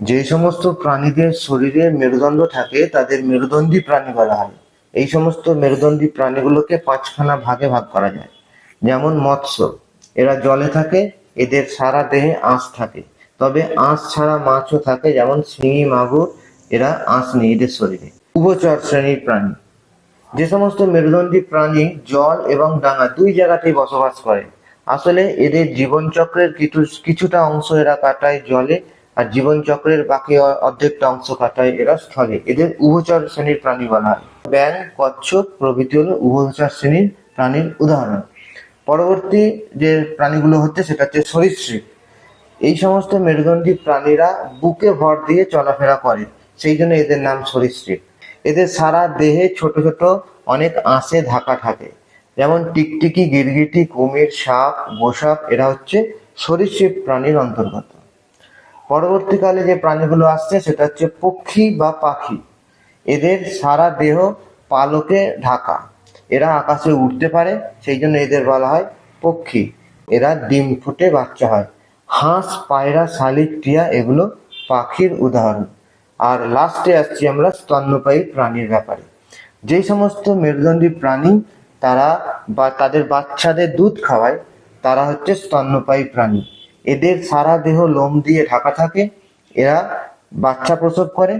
যে সমস্ত প্রাণীদের শরীরে মেরুদণ্ড থাকে, তাদের মেরুদণ্ডী প্রাণী বলা হয়। এই সমস্ত মেরুদণ্ডী প্রাণীগুলোকে পাঁচখানা ভাগে ভাগ করা যায়। যেমন মৎস্য, এরা জলে থাকে, এদের সারা দেহে আঁশ থাকে। তবে আঁশ ছাড়া মাছও থাকে, যেমন শিঙি, মাগুর, এরা আঁশ নেই এদের শরীরে। উভচর শ্রেণির প্রাণী। যে সমস্ত মেরুদণ্ডী প্রাণী জল এবং ডাঙা দুই জায়গাতেই বসবাস করে, আসলে এদের জীবনচক্রের কিছু কিছুটা অংশ এরা কাটায় জলে আর জীবনচক্রের বাকি অর্ধেকটা অংশ কাটায় এরা স্থলে। এদের উভচর শ্রেণির প্রাণী বলা হয়। ব্যাং কচ্ছপ প্রভৃতি হলো উভচর শ্রেণির প্রাণীর উদাহরণ। পরবর্তী যে প্রাণীগুলো হচ্ছে, সেটা হচ্ছে সরীসৃপ। এই সমস্ত মেরুদণ্ডী প্রাণীরা বুকে ভর দিয়ে চলাফেরা করে। সেই জন্য এদের নাম সরীসৃপ। এদের সারা দেহে ছোট ছোট অনেক আঁশে ঢাকা থাকে। যেমন টিকটিকি, গিরগিটি, কুমির, সাপ, গোসাপ, এরা হচ্ছে সরীসৃপ প্রাণীর অন্তর্গত। পরবর্তীকালে যে প্রাণীগুলো আসছে, সেটা হচ্ছে পক্ষী বা পাখি। এদের সারা দেহ পালকে ঢাকা। এরা আকাশে উঠতে পারে, সেই জন্য এদের বলা হয় পক্ষী। এরা ডিম ফুটে বাচ্চা হয়। হাঁস, পায়রা, শালিক, টিয়া, এগুলো পাখির উদাহরণ। আর লাস্টে আসছি আমরা স্তন্যপায়ী প্রাণীর ব্যাপারে। যেই সমস্ত মেরুদণ্ডী প্রাণী তারা বা তাদের বাচ্চাদের দুধ খাওয়ায়, তারা হচ্ছে স্তন্যপায়ী প্রাণী। এদের সারা দেহ লোম দিয়ে ঢাকা থাকে এরা বাচ্চা প্রসব করে।